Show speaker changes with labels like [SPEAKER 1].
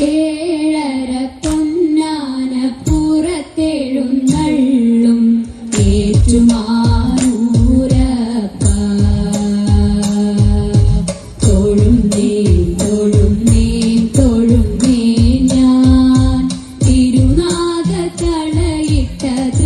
[SPEAKER 1] ഏഴര പൊന്നാന പുറത്തെഴുന്നള്ളും ഏറ്റുമാറൂരപ്പ. തൊഴുന്നേ തൊഴുന്നേ തൊഴുന്നേ ഞാൻ. തിരുനാഗ തളയിട്ടത്